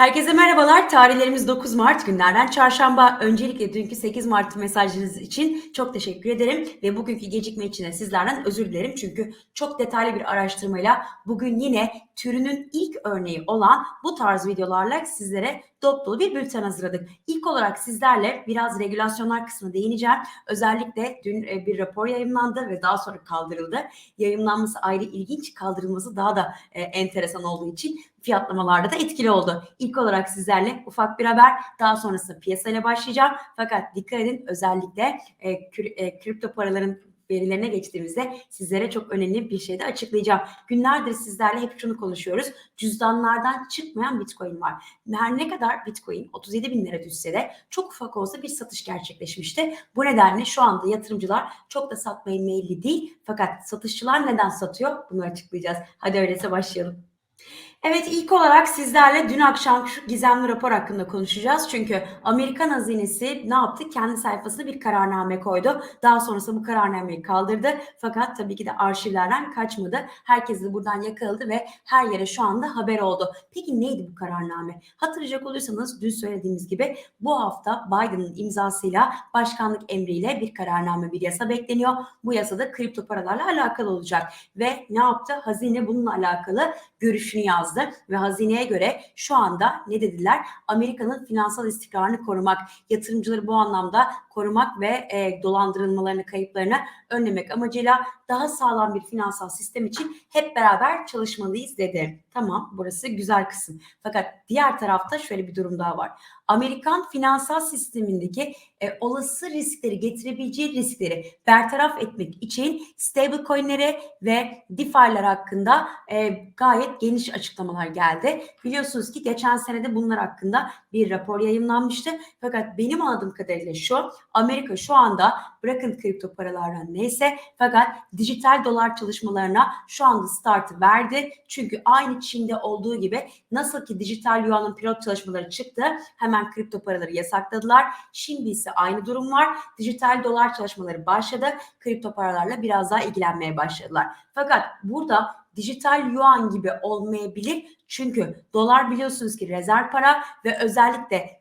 Herkese merhabalar. Tarihlerimiz 9 Mart günlerden çarşamba. Öncelikle dünkü 8 Mart mesajlarınız için çok teşekkür ederim ve bugünkü gecikme için de sizlerden özür dilerim. Çünkü çok detaylı bir araştırmayla bugün yine türünün ilk örneği olan bu tarz videolarla sizlere dop dolu bir bülten hazırladık. İlk olarak sizlerle biraz regülasyonlar kısmına değineceğim. Özellikle dün e, bir rapor yayınlandı ve daha sonra kaldırıldı. Yayınlanması ayrı ilginç, kaldırılması daha da e, enteresan olduğu için fiyatlamalarda da etkili oldu. İlk olarak sizlerle ufak bir haber, daha sonrasında piyasayla başlayacağım. Fakat dikkat edin özellikle e, kri- kripto paraların verilerine geçtiğimizde sizlere çok önemli bir şey de açıklayacağım. Günlerdir sizlerle hep şunu konuşuyoruz. Cüzdanlardan çıkmayan Bitcoin var. Her ne kadar Bitcoin 37 bin lira düşse de çok ufak olsa bir satış gerçekleşmişti. Bu nedenle şu anda yatırımcılar çok da satmaya meyilli değil. Fakat satışçılar neden satıyor? Bunu açıklayacağız. Hadi öyleyse başlayalım. Evet ilk olarak sizlerle dün akşam şu gizemli rapor hakkında konuşacağız. Çünkü Amerikan hazinesi ne yaptı? Kendi sayfasına bir kararname koydu. Daha sonrasında bu kararnameyi kaldırdı. Fakat tabii ki de arşivlerden kaçmadı. Herkes de buradan yakaladı ve her yere şu anda haber oldu. Peki neydi bu kararname? Hatırlayacak olursanız dün söylediğimiz gibi bu hafta Biden'ın imzasıyla başkanlık emriyle bir kararname bir yasa bekleniyor. Bu yasada kripto paralarla alakalı olacak. Ve ne yaptı? Hazine bununla alakalı görüşünü yazdı ve hazineye göre şu anda ne dediler? Amerika'nın finansal istikrarını korumak, yatırımcıları bu anlamda korumak ve e, dolandırılmalarını, kayıplarını önlemek amacıyla daha sağlam bir finansal sistem için hep beraber çalışmalıyız dedi. Tamam burası güzel kısım. Fakat diğer tarafta şöyle bir durum daha var. Amerikan finansal sistemindeki e, olası riskleri getirebileceği riskleri bertaraf etmek için stablecoin'lere ve DeFi'ler hakkında e, gayet geniş açıklamalar geldi. Biliyorsunuz ki geçen senede bunlar hakkında bir rapor yayınlanmıştı. Fakat benim anladığım kadarıyla şu Amerika şu anda bırakın kripto paralardan neyse fakat dijital dolar çalışmalarına şu anda startı verdi. Çünkü aynı Çin'de olduğu gibi nasıl ki dijital yuanın pilot çalışmaları çıktı hemen kripto paraları yasakladılar. Şimdi ise aynı durum var. Dijital dolar çalışmaları başladı. Kripto paralarla biraz daha ilgilenmeye başladılar. Fakat burada dijital yuan gibi olmayabilir. Çünkü dolar biliyorsunuz ki rezerv para ve özellikle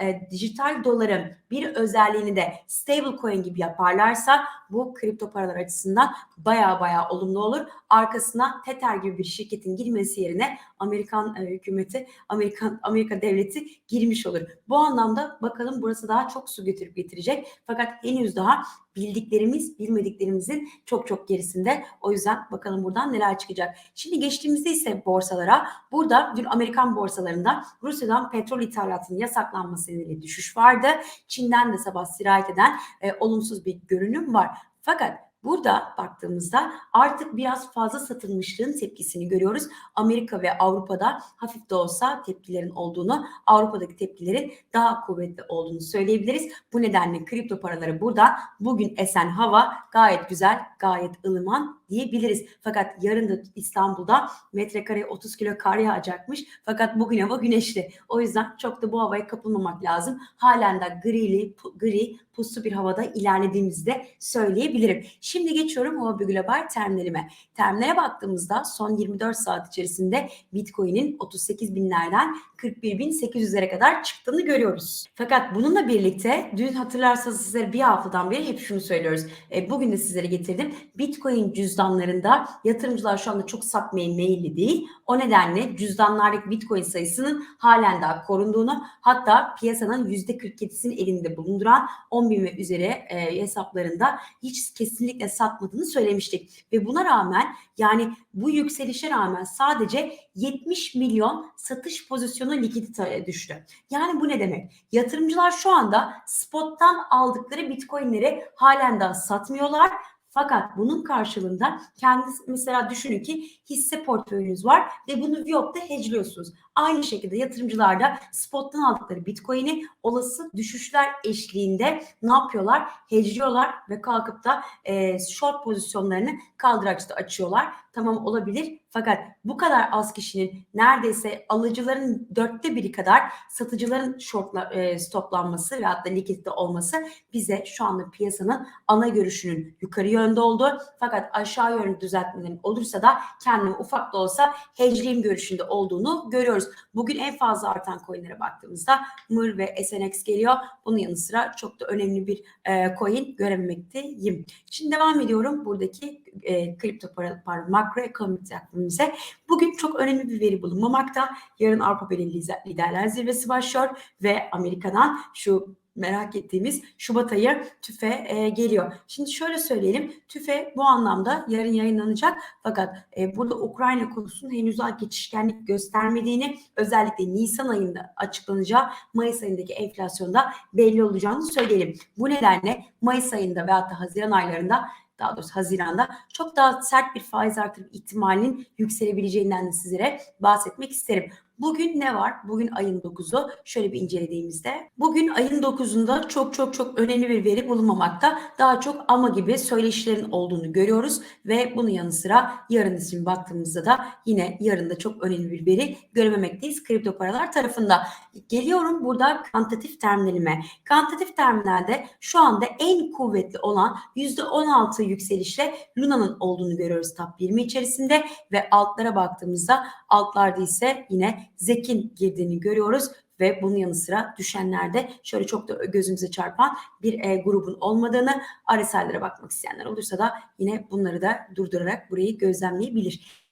e, dijital doların bir özelliğini de stable coin gibi yaparlarsa bu kripto paralar açısından baya baya olumlu olur. Arkasına Tether gibi bir şirketin girmesi yerine Amerikan e, hükümeti, Amerikan Amerika devleti girmiş olur. Bu anlamda bakalım burası daha çok su götürüp getirecek. Fakat henüz daha bildiklerimiz bilmediklerimizin çok çok gerisinde. O yüzden bakalım buradan neler çıkacak. Şimdi geçtiğimizde ise borsalara burada dün Amerikan borsalarında Rusya'dan petrol ithalatının yasaklanması nedeniyle düşüş vardı. Çin'den de sabah sirayet eden e, olumsuz bir görünüm var. Fakat Burada baktığımızda artık biraz fazla satılmışlığın tepkisini görüyoruz. Amerika ve Avrupa'da hafif de olsa tepkilerin olduğunu, Avrupa'daki tepkilerin daha kuvvetli olduğunu söyleyebiliriz. Bu nedenle kripto paraları burada bugün esen hava gayet güzel, gayet ılıman diyebiliriz. Fakat yarın da İstanbul'da metrekare 30 kilo kar yağacakmış. Fakat bugün hava güneşli. O yüzden çok da bu havaya kapılmamak lazım. Halen de grili, gri, puslu bir havada ilerlediğimizde söyleyebilirim. Şimdi geçiyorum Huobi Global termlerime. Termlere baktığımızda son 24 saat içerisinde Bitcoin'in 38 binlerden 41 bin 800'lere kadar çıktığını görüyoruz. Fakat bununla birlikte dün hatırlarsanız sizlere bir haftadan beri hep şunu söylüyoruz. E, bugün de sizlere getirdim. Bitcoin cüzdanlarında yatırımcılar şu anda çok satmaya meyilli değil. O nedenle cüzdanlardaki Bitcoin sayısının halen daha korunduğunu hatta piyasanın %47'sini elinde bulunduran 10 bin ve üzeri e, hesaplarında hiç kesinlikle satmadığını söylemiştik. Ve buna rağmen yani bu yükselişe rağmen sadece 70 milyon satış pozisyonu likiditeye düştü. Yani bu ne demek? Yatırımcılar şu anda spottan aldıkları bitcoinleri halen daha satmıyorlar fakat bunun karşılığında kendisi mesela düşünün ki hisse portföyünüz var ve bunu Viyop'ta hedgeliyorsunuz. Aynı şekilde yatırımcılar da spottan aldıkları Bitcoin'i olası düşüşler eşliğinde ne yapıyorlar? Hedgeliyorlar ve kalkıp da e, short pozisyonlarını kaldıraçta açıyorlar. Tamam olabilir Fakat bu kadar az kişinin neredeyse alıcıların dörtte biri kadar satıcıların shortla, e, stoplanması ve hatta likitte olması bize şu anda piyasanın ana görüşünün yukarı yönde olduğu fakat aşağı yönlü düzeltmelerin olursa da kendimi ufak da olsa hedgeliyim görüşünde olduğunu görüyoruz. Bugün en fazla artan coinlere baktığımızda MIR ve SNX geliyor. Bunun yanı sıra çok da önemli bir e, coin görememekteyim. Şimdi devam ediyorum buradaki e, kripto para, pardon, makroekonomik takvimimize. Bugün çok önemli bir veri bulunmamakta. Yarın Avrupa Birliği Liderler Zirvesi başlıyor ve Amerika'dan şu merak ettiğimiz Şubat ayı TÜFE e, geliyor. Şimdi şöyle söyleyelim. TÜFE bu anlamda yarın yayınlanacak fakat e, burada Ukrayna konusunun henüz geçişkenlik göstermediğini özellikle Nisan ayında açıklanacağı Mayıs ayındaki enflasyonda belli olacağını söyleyelim. Bu nedenle Mayıs ayında veyahut da Haziran aylarında daha doğrusu Haziran'da çok daha sert bir faiz artırım ihtimalinin yükselebileceğinden de sizlere bahsetmek isterim. Bugün ne var? Bugün ayın 9'u. Şöyle bir incelediğimizde. Bugün ayın 9'unda çok çok çok önemli bir veri bulunmamakta. Daha çok ama gibi söyleşilerin olduğunu görüyoruz. Ve bunun yanı sıra yarın için baktığımızda da yine yarın da çok önemli bir veri görememekteyiz kripto paralar tarafında. Geliyorum burada kantatif terminalime. Kantatif terminalde şu anda en kuvvetli olan %16 yükselişle Luna'nın olduğunu görüyoruz top 20 içerisinde ve altlara baktığımızda altlarda ise yine Zek'in girdiğini görüyoruz ve bunun yanı sıra düşenlerde şöyle çok da gözümüze çarpan bir e, grubun olmadığını RSI'lere bakmak isteyenler olursa da yine bunları da durdurarak burayı gözlemleyebilir.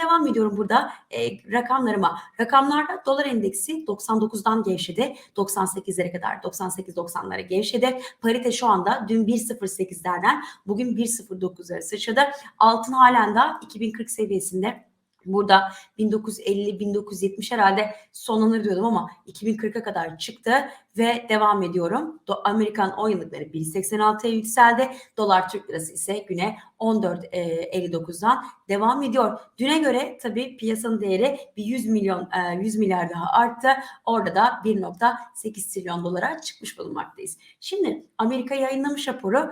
Devam ediyorum burada e, rakamlarıma. Rakamlarda dolar endeksi 99'dan gevşedi. 98'lere kadar 98-90'lara gevşedi. Parite şu anda dün 1.08'lerden bugün 1.09'lara sıçradı. Altın halen daha 2040 seviyesinde Burada 1950-1970 herhalde sonlanır diyordum ama 2040'a kadar çıktı ve devam ediyorum. Amerikan 10 yıllıkları 1.86'ya yükseldi. Dolar Türk lirası ise güne 14.59'dan devam ediyor. Düne göre tabii piyasanın değeri bir 100 milyon 100 milyar daha arttı. Orada da 1.8 trilyon dolara çıkmış bulunmaktayız. Şimdi Amerika yayınlamış raporu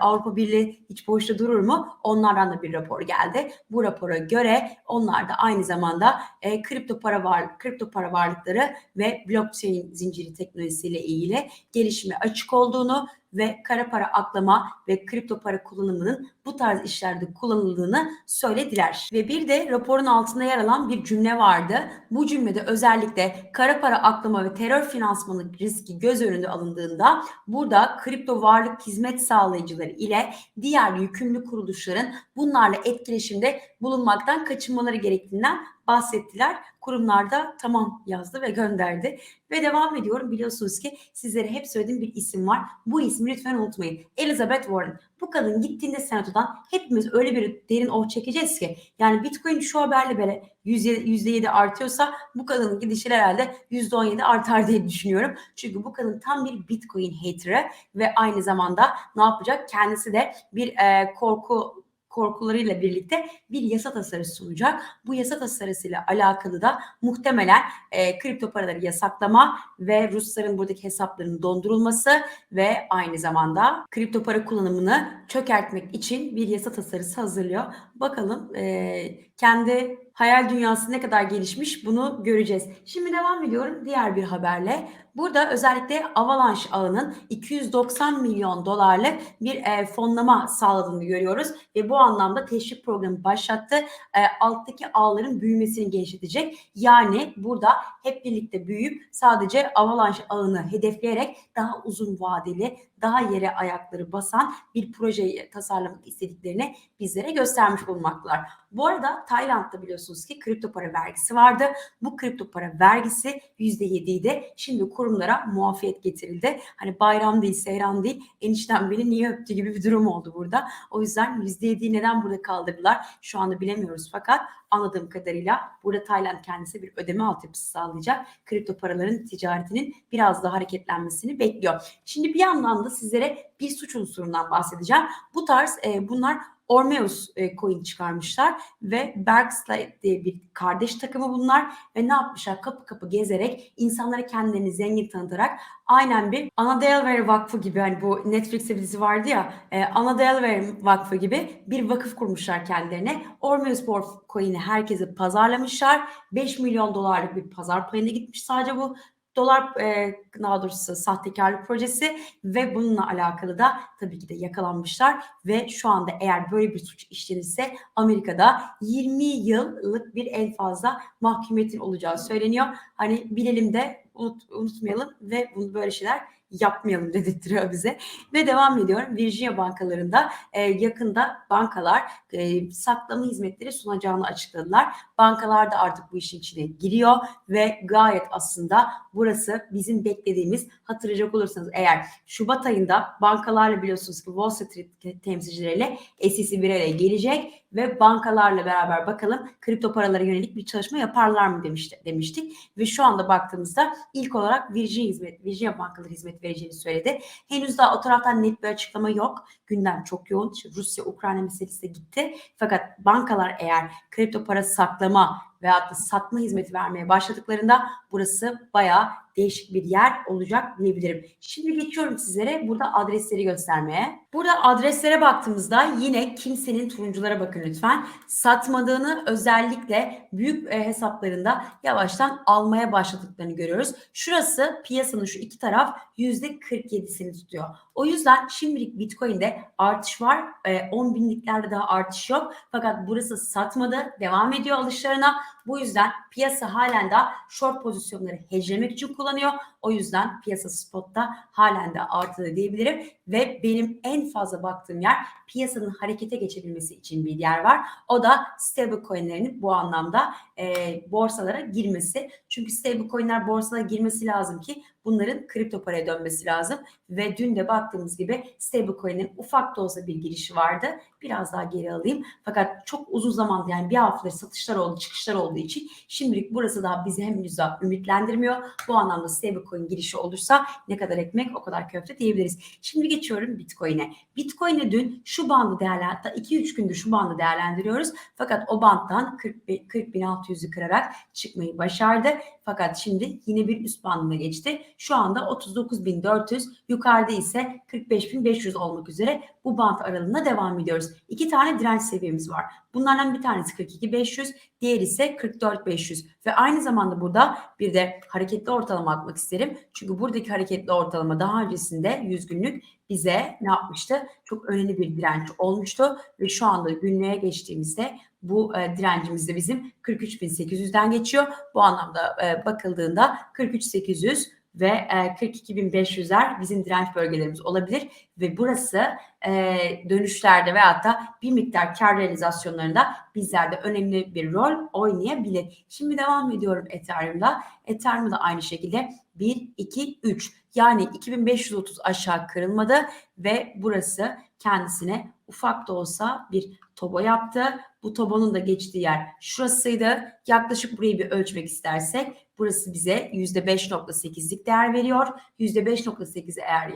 Avrupa Birliği hiç boşta durur mu? Onlardan da bir rapor geldi. Bu rapora göre onlar da aynı zamanda kripto para var kripto para varlıkları ve blockchain zinciri teknolojisiyle ilgili gelişime açık olduğunu ve kara para aklama ve kripto para kullanımının bu tarz işlerde kullanıldığını söylediler. Ve bir de raporun altında yer alan bir cümle vardı. Bu cümlede özellikle kara para aklama ve terör finansmanı riski göz önünde alındığında burada kripto varlık hizmet sağlayıcıları ile diğer yükümlü kuruluşların bunlarla etkileşimde bulunmaktan kaçınmaları gerektiğinden bahsettiler. Kurumlarda tamam yazdı ve gönderdi. Ve devam ediyorum. Biliyorsunuz ki sizlere hep söylediğim bir isim var. Bu ismi lütfen unutmayın. Elizabeth Warren. Bu kadın gittiğinde senatodan hepimiz öyle bir derin oh çekeceğiz ki. Yani Bitcoin şu haberle böyle %7 artıyorsa bu kadının gidişi herhalde %17 artar diye düşünüyorum. Çünkü bu kadın tam bir Bitcoin haterı ve aynı zamanda ne yapacak? Kendisi de bir e, korku korkularıyla birlikte bir yasa tasarısı sunacak. Bu yasa tasarısıyla alakalı da muhtemelen e, kripto paraları yasaklama ve Rusların buradaki hesaplarının dondurulması ve aynı zamanda kripto para kullanımını çökertmek için bir yasa tasarısı hazırlıyor. Bakalım e, kendi hayal dünyası ne kadar gelişmiş bunu göreceğiz. Şimdi devam ediyorum diğer bir haberle. Burada özellikle Avalanche ağının 290 milyon dolarlık bir e, fonlama sağladığını görüyoruz ve bu anlamda teşvik programı başlattı. E, alttaki ağların büyümesini genişletecek. Yani burada hep birlikte büyüyüp sadece Avalanche ağını hedefleyerek daha uzun vadeli, daha yere ayakları basan bir projeyi tasarlamak istediklerini bizlere göstermiş bulunmaktalar. Bu arada Tayland'da biliyorsunuz ki kripto para vergisi vardı. Bu kripto para vergisi %7 idi. Şimdi kurumlara muafiyet getirildi. Hani bayram değil, seyran değil. Enişten beni niye öptü gibi bir durum oldu burada. O yüzden %7'yi neden burada kaldırdılar? Şu anda bilemiyoruz fakat anladığım kadarıyla burada Tayland kendisi bir ödeme altyapısı sağlayacak. Kripto paraların ticaretinin biraz daha hareketlenmesini bekliyor. Şimdi bir yandan da sizlere bir suç unsurundan bahsedeceğim. Bu tarz e, bunlar Ormeus e, coin çıkarmışlar ve Berksley diye bir kardeş takımı bunlar ve ne yapmışlar? Kapı kapı gezerek insanlara kendilerini zengin tanıtarak aynen bir Ana Delaware Vakfı gibi hani bu Netflix'te bir dizi vardı ya e, Ana Delaware Vakfı gibi bir vakıf kurmuşlar kendilerine. Ormeus coin'i herkese pazarlamışlar. 5 milyon dolarlık bir pazar payına gitmiş sadece bu dolar e, daha doğrusu sahtekarlık projesi ve bununla alakalı da tabii ki de yakalanmışlar ve şu anda eğer böyle bir suç işlenirse Amerika'da 20 yıllık bir en fazla mahkumiyetin olacağı söyleniyor. Hani bilelim de unut, unutmayalım ve bunu böyle şeyler yapmayalım dedirtiyor bize. Ve devam ediyorum. Virginia bankalarında e, yakında bankalar e, saklama hizmetleri sunacağını açıkladılar. Bankalar da artık bu işin içine giriyor ve gayet aslında burası bizim beklediğimiz hatırlayacak olursanız eğer Şubat ayında bankalarla biliyorsunuz ki Wall Street temsilcileriyle SEC bir araya gelecek ve bankalarla beraber bakalım kripto paralara yönelik bir çalışma yaparlar mı demişti, demiştik. Ve şu anda baktığımızda ilk olarak Virginia hizmet, Virginia bankaları hizmet vereceğini söyledi. Henüz daha o taraftan net bir açıklama yok. Gündem çok yoğun. İşte Rusya Ukrayna meselesi de gitti. Fakat bankalar eğer kripto para saklama veyahut da satma hizmeti vermeye başladıklarında burası bayağı değişik bir yer olacak diyebilirim. Şimdi geçiyorum sizlere burada adresleri göstermeye. Burada adreslere baktığımızda yine kimsenin turunculara bakın lütfen. Satmadığını özellikle büyük e, hesaplarında yavaştan almaya başladıklarını görüyoruz. Şurası piyasanın şu iki taraf %47'sini tutuyor. O yüzden şimdilik Bitcoin'de artış var. E, 10 binliklerde daha artış yok. Fakat burası satmadı. Devam ediyor alışlarına. Bu yüzden piyasa halen de short pozisyonları hedgelemek için kullanıyor. O yüzden piyasa spotta halen de artılı diyebilirim. Ve benim en fazla baktığım yer piyasanın harekete geçebilmesi için bir yer var. O da stable coinlerinin bu anlamda e, borsalara girmesi. Çünkü stable coinler borsalara girmesi lazım ki bunların kripto paraya dönmesi lazım. Ve dün de baktığımız gibi stablecoin'in ufak da olsa bir girişi vardı. Biraz daha geri alayım. Fakat çok uzun zamanda yani bir haftadır satışlar oldu, çıkışlar olduğu için şimdilik burası daha bizi henüz daha ümitlendirmiyor. Bu anlamda stablecoin girişi olursa ne kadar ekmek o kadar köfte diyebiliriz. Şimdi geçiyorum Bitcoin'e. Bitcoin'e dün şu bandı değerlendirdik. 2-3 gündür şu bandı değerlendiriyoruz. Fakat o banttan 40, 40.600'ü kırarak çıkmayı başardı. Fakat şimdi yine bir üst bandına geçti. Şu anda 39.400 yukarıda ise 45.500 olmak üzere bu bant aralığında devam ediyoruz. İki tane direnç seviyemiz var. Bunlardan bir tanesi 42.500, diğer ise 44.500 ve aynı zamanda burada bir de hareketli ortalama atmak isterim. Çünkü buradaki hareketli ortalama daha öncesinde 100 günlük bize ne yapmıştı? Çok önemli bir direnç olmuştu ve şu anda günlüğe geçtiğimizde bu e, direncimiz de bizim 43.800'den geçiyor. Bu anlamda e, bakıldığında 43.800 ve e, 42.500'ler bizim direnç bölgelerimiz olabilir ve burası e, dönüşlerde veyahut da bir miktar kar realizasyonlarında bizlerde önemli bir rol oynayabilir. Şimdi devam ediyorum Ethereum'da. Ethereum'da aynı şekilde 1, 2, 3 yani 2530 aşağı kırılmadı ve burası kendisine ufak da olsa bir tobo yaptı. Bu tobonun da geçtiği yer şurasıydı. Yaklaşık burayı bir ölçmek istersek burası bize %5.8'lik değer veriyor. %5.8 eğer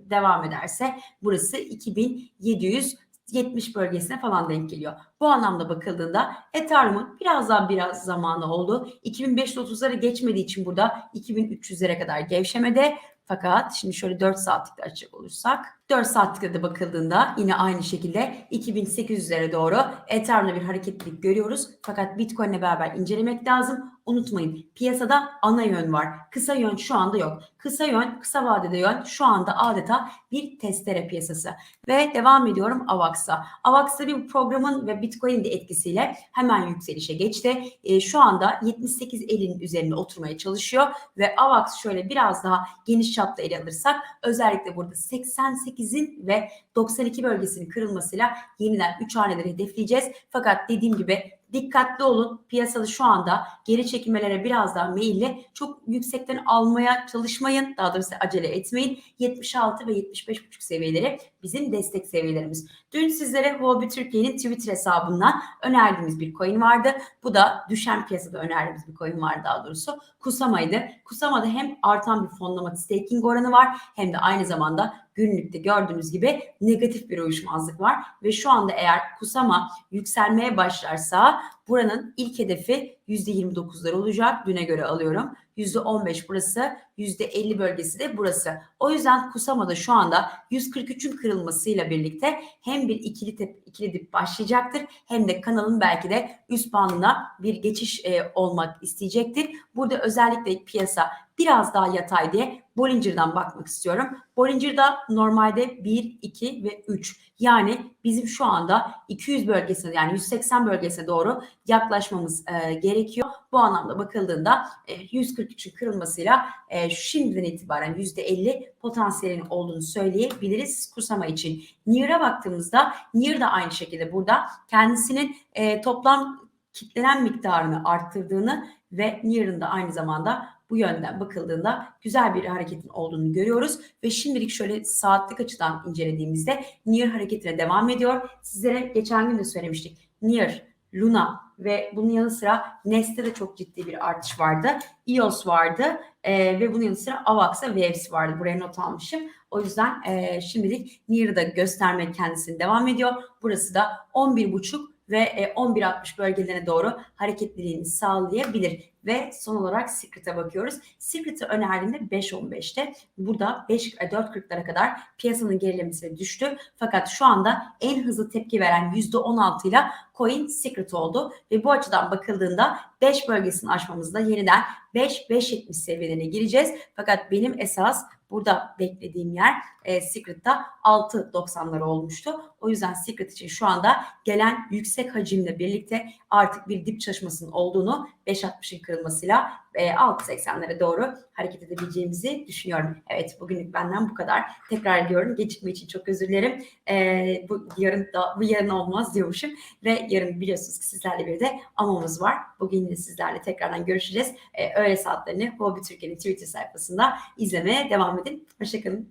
devam ederse burası 2770 bölgesine falan denk geliyor. Bu anlamda bakıldığında Ethereum'un biraz daha biraz zamanı oldu. 2530'lara geçmediği için burada 2300'lere kadar gevşemede. Fakat şimdi şöyle 4 saatlikte açacak olursak 4 saatlikte de bakıldığında yine aynı şekilde 2800'lere doğru Ethereum'da bir hareketlilik görüyoruz. Fakat Bitcoin'le beraber incelemek lazım. Unutmayın piyasada ana yön var. Kısa yön şu anda yok. Kısa yön, kısa vadede yön şu anda adeta bir testere piyasası. Ve devam ediyorum AVAX'a. AVAX'ta bir programın ve Bitcoin'in de etkisiyle hemen yükselişe geçti. E, şu anda 78 elin üzerine oturmaya çalışıyor ve AVAX şöyle biraz daha geniş çapta ele alırsak özellikle burada 88'in ve 92 bölgesinin kırılmasıyla yeniden 3 haneleri hedefleyeceğiz. Fakat dediğim gibi dikkatli olun. Piyasada şu anda geri çekilmelere biraz daha meyilli. Çok yüksekten almaya çalışmayın. Daha doğrusu acele etmeyin. 76 ve 75,5 seviyeleri bizim destek seviyelerimiz. Dün sizlere Huobi Türkiye'nin Twitter hesabından önerdiğimiz bir coin vardı. Bu da düşen piyasada önerdiğimiz bir coin var daha doğrusu. Kusama'ydı. Kusama'da hem artan bir fonlama staking oranı var hem de aynı zamanda günlükte gördüğünüz gibi negatif bir uyuşmazlık var ve şu anda eğer kusama yükselmeye başlarsa buranın ilk hedefi %29'lar olacak. Düne göre alıyorum. %15 burası, %50 bölgesi de burası. O yüzden Kusama'da şu anda 143'ün kırılmasıyla birlikte hem bir ikili tep, ikili dip başlayacaktır hem de kanalın belki de üst bandına bir geçiş e, olmak isteyecektir. Burada özellikle piyasa biraz daha yatay diye Bollinger'dan bakmak istiyorum. Bollinger'da normalde 1, 2 ve 3 yani bizim şu anda 200 bölgesine yani 180 bölgesine doğru yaklaşmamız e, gerekiyor. Bu anlamda bakıldığında e, 143'ün kırılmasıyla e, şimdiden itibaren %50 potansiyelin olduğunu söyleyebiliriz Kusama için. Nier'a baktığımızda Nier de aynı şekilde burada kendisinin e, toplam kitlenen miktarını arttırdığını ve Nier'ın da aynı zamanda bu yönden bakıldığında güzel bir hareketin olduğunu görüyoruz ve şimdilik şöyle saatlik açıdan incelediğimizde Nier hareketine devam ediyor. Sizlere geçen gün de söylemiştik. Nier, Luna ve bunun yanı sıra Nest'te de çok ciddi bir artış vardı. EOS vardı e, ve bunun yanı sıra Avax'a Waves vardı. Buraya not almışım. O yüzden e, şimdilik Nier'ı da göstermek kendisini devam ediyor. Burası da 11.5 ve e, 11.60 bölgelerine doğru hareketliliğini sağlayabilir. Ve son olarak Secret'e bakıyoruz. Secret'ı önerdiğinde 5.15'te. Burada 5 4.40'lara kadar piyasanın gerilemesi düştü. Fakat şu anda en hızlı tepki veren %16 ile coin Secret oldu. Ve bu açıdan bakıldığında 5 bölgesini aşmamızda yeniden 5-5.70 seviyelerine gireceğiz. Fakat benim esas burada beklediğim yer e, Secret'ta 6.90'lar olmuştu. O yüzden Secret için şu anda gelen yüksek hacimle birlikte artık bir dip çalışmasının olduğunu 5.60'ın kırılmasıyla e, 6.80'lere doğru hareket edebileceğimizi düşünüyorum. Evet bugünlük benden bu kadar. Tekrar ediyorum gecikme için çok özür dilerim. E, bu yarın da bu yarın olmaz diyormuşum ve yarın biliyorsunuz ki sizlerle bir de amamız var. Bugün yine sizlerle tekrardan görüşeceğiz. E, öğle saatlerini Hobby Türkiye'nin Twitter sayfasında izlemeye devam edin. Hoşçakalın.